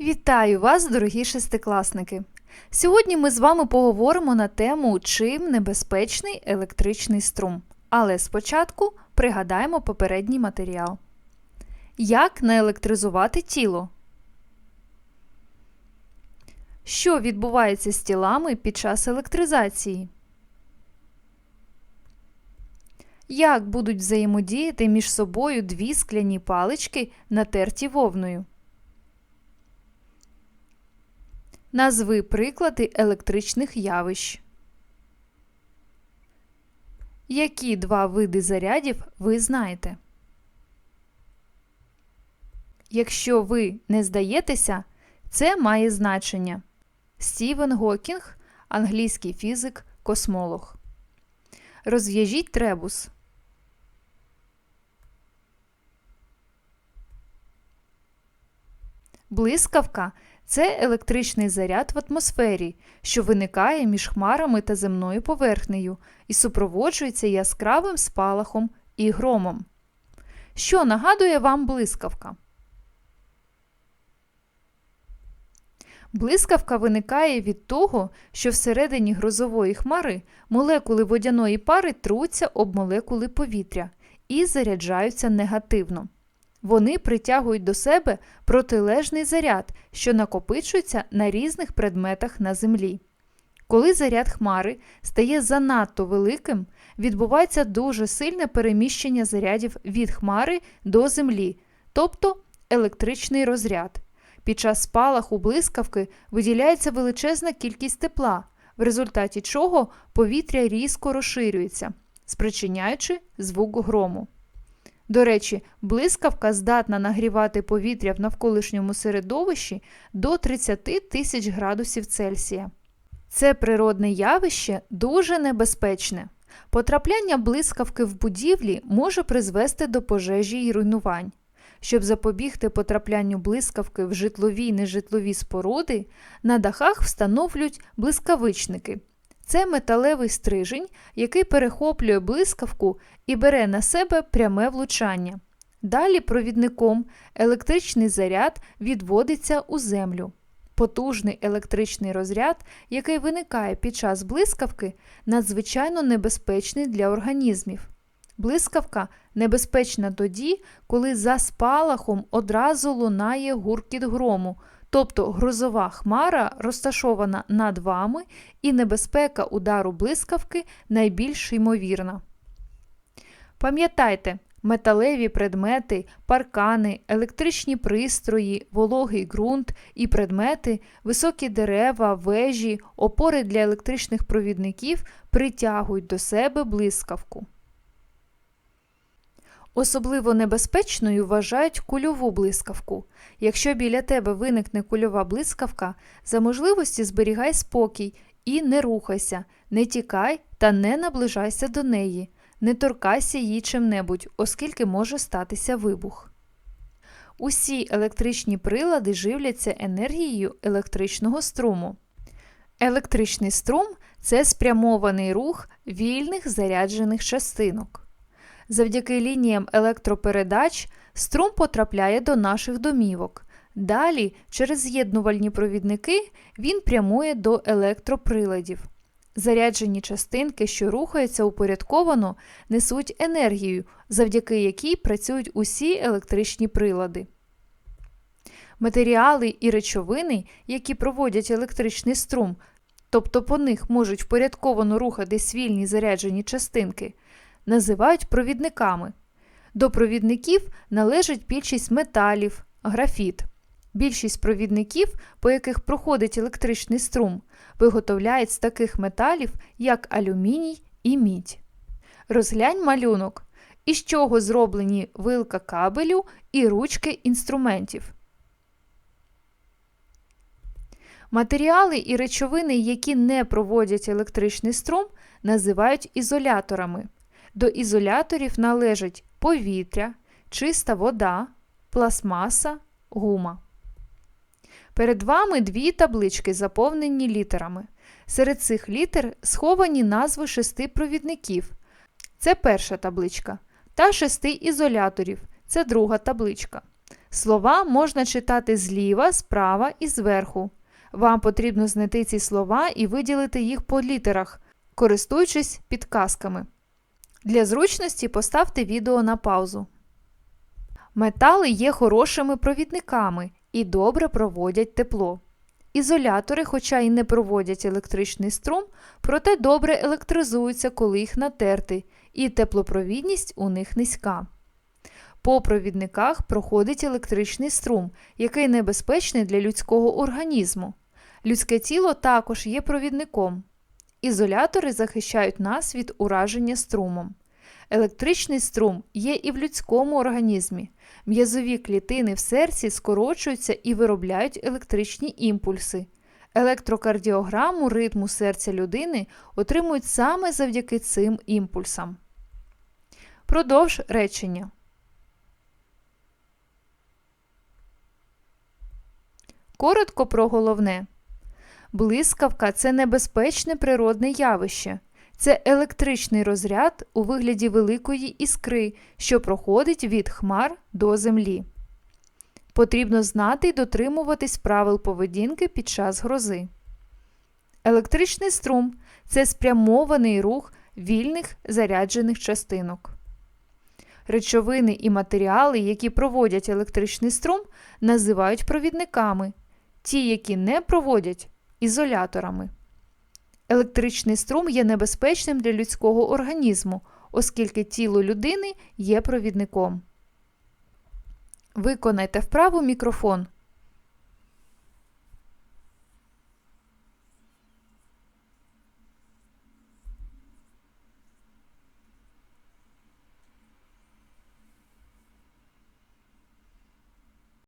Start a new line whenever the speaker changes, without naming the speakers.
Вітаю вас, дорогі шестикласники! Сьогодні ми з вами поговоримо на тему, чим небезпечний електричний струм. Але спочатку пригадаємо попередній матеріал. Як наелектризувати тіло? Що відбувається з тілами під час електризації? Як будуть взаємодіяти між собою дві скляні палички, натерті вовною? Назви приклади електричних явищ. Які два види зарядів ви знаєте? Якщо ви не здаєтеся, це має значення. Стівен Гокінг, англійський фізик, космолог. Розв'яжіть требус. Блискавка це електричний заряд в атмосфері, що виникає між хмарами та земною поверхнею і супроводжується яскравим спалахом і громом. Що нагадує вам блискавка? Блискавка виникає від того, що всередині грозової хмари молекули водяної пари труться об молекули повітря і заряджаються негативно. Вони притягують до себе протилежний заряд, що накопичується на різних предметах на землі. Коли заряд хмари стає занадто великим, відбувається дуже сильне переміщення зарядів від хмари до землі, тобто електричний розряд. Під час спалаху блискавки виділяється величезна кількість тепла, в результаті чого повітря різко розширюється, спричиняючи звук грому. До речі, блискавка здатна нагрівати повітря в навколишньому середовищі до 30 тисяч градусів Цельсія. Це природне явище дуже небезпечне. Потрапляння блискавки в будівлі може призвести до пожежі і руйнувань. Щоб запобігти потраплянню блискавки в житлові й нежитлові споруди, на дахах встановлюють блискавичники. Це металевий стрижень, який перехоплює блискавку і бере на себе пряме влучання. Далі провідником електричний заряд відводиться у землю. Потужний електричний розряд, який виникає під час блискавки, надзвичайно небезпечний для організмів. Блискавка небезпечна тоді, коли за спалахом одразу лунає гуркіт грому, тобто грозова хмара розташована над вами, і небезпека удару блискавки найбільш ймовірна. Пам'ятайте, металеві предмети, паркани, електричні пристрої, вологий ґрунт і предмети, високі дерева, вежі, опори для електричних провідників притягують до себе блискавку. Особливо небезпечною вважають кульову блискавку. Якщо біля тебе виникне кульова блискавка, за можливості зберігай спокій і не рухайся, не тікай та не наближайся до неї, не торкайся її чим-небудь, оскільки може статися вибух. Усі електричні прилади живляться енергією електричного струму. Електричний струм це спрямований рух вільних заряджених частинок. Завдяки лініям електропередач струм потрапляє до наших домівок. Далі, через з'єднувальні провідники, він прямує до електроприладів. Заряджені частинки, що рухаються упорядковано, несуть енергію, завдяки якій працюють усі електричні прилади. Матеріали і речовини, які проводять електричний струм, тобто по них можуть впорядковано рухатись вільні заряджені частинки називають провідниками. До провідників належить більшість металів, графіт. Більшість провідників, по яких проходить електричний струм, виготовляють з таких металів, як алюміній і мідь. Розглянь малюнок, із чого зроблені вилка кабелю і ручки інструментів. Матеріали і речовини, які не проводять електричний струм, називають ізоляторами. До ізоляторів належать повітря, чиста вода, пластмаса, гума. Перед вами дві таблички, заповнені літерами. Серед цих літер сховані назви шести провідників. Це перша табличка. Та шести ізоляторів це друга табличка. Слова можна читати зліва, справа і зверху. Вам потрібно знайти ці слова і виділити їх по літерах, користуючись підказками. Для зручності поставте відео на паузу. Метали є хорошими провідниками і добре проводять тепло. Ізолятори, хоча й не проводять електричний струм, проте добре електризуються, коли їх натерти, і теплопровідність у них низька. По провідниках проходить електричний струм, який небезпечний для людського організму. Людське тіло також є провідником. Ізолятори захищають нас від ураження струмом. Електричний струм є і в людському організмі. М'язові клітини в серці скорочуються і виробляють електричні імпульси. Електрокардіограму ритму серця людини отримують саме завдяки цим імпульсам. Продовж речення. Коротко про головне. Блискавка це небезпечне природне явище. Це електричний розряд у вигляді великої іскри, що проходить від хмар до землі. Потрібно знати і дотримуватись правил поведінки під час грози. Електричний струм це спрямований рух вільних заряджених частинок. Речовини і матеріали, які проводять електричний струм, називають провідниками, ті, які не проводять ізоляторами. Електричний струм є небезпечним для людського організму, оскільки тіло людини є провідником. Виконайте вправу мікрофон.